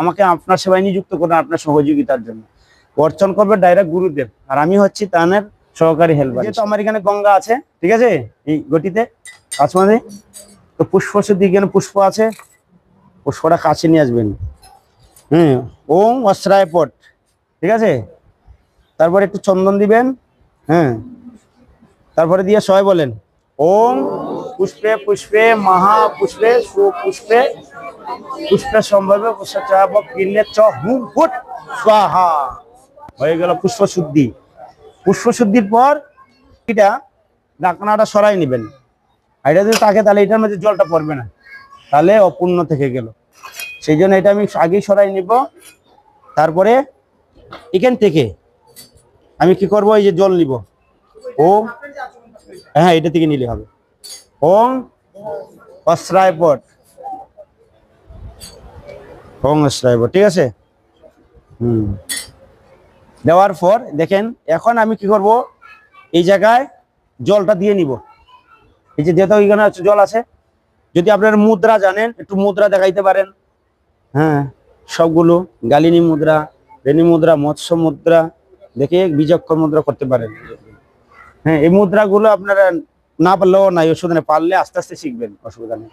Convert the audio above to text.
আমাকে আপনার সেবায় নিযুক্ত করেন আপনার সহযোগিতার জন্য। অর্চন করবে ডাইরেক্ট গুরুদেব। আর আমি হচ্ছি তানের সহকারী হেল্পার যেহেতু আমার এখানে গঙ্গা আছে, ঠিক আছে? এই গটিতে কাছমাদে তো পুষ্প শুদ্ধি এখানে পুষ্প আছে। পুষ্পটা কাছে নিয়ে আসবেন। হুম ওং অশ্রায় পট, ঠিক আছে? তারপরে একটু চন্দন দিবেন হ্যাঁ? তারপরে দিয়ে সবাই বলেন, ওম পুষ্পে পুষ্পে, মহা পুষ্পে সুপুষ্পে পুষ্পে সম্ভবে পুষ্পচাপ কিনে চ হুম ফুট স্বাহা। হয়ে গেল পুষ্প শুদ্ধি পুষ্প শুদ্ধির পর এটা ঢাকনাটা সরাই নেবেন। এটা যদি থাকে তাহলে এটার মধ্যে জলটা পড়বে না। তাহলে অপূর্ণ থেকে গেল। সেই জন্য এটা আমি আগেই সরাই নিব। তারপরে এখান থেকে আমি কি করব? এই যে জল নিব। ও হ্যাঁ এটা থেকে নিলে হবে। ওং অশ্রায় পট। অশ্রায় পট ঠিক আছে? হুম। দেওয়ার পর দেখেন, এখন আমি কি করব? এই জায়গায় জলটা দিয়ে নিব। এই যে যেহেতু ওইখানে জল আছে, যদি আপনার মুদ্রা জানেন, একটু মুদ্রা দেখাইতে পারেন। হ্যাঁ সবগুলো গালিনী মুদ্রা, রেণী মুদ্রা, মৎস্য মুদ্রা, দেখে বিচক্ষণ মুদ্রা করতে পারেন। হ্যাঁ এই মুদ্রাগুলো আপনারা না পারলেও নাই নেই পারলে আস্তে আস্তে শিখবেন, অসুবিধা নেই।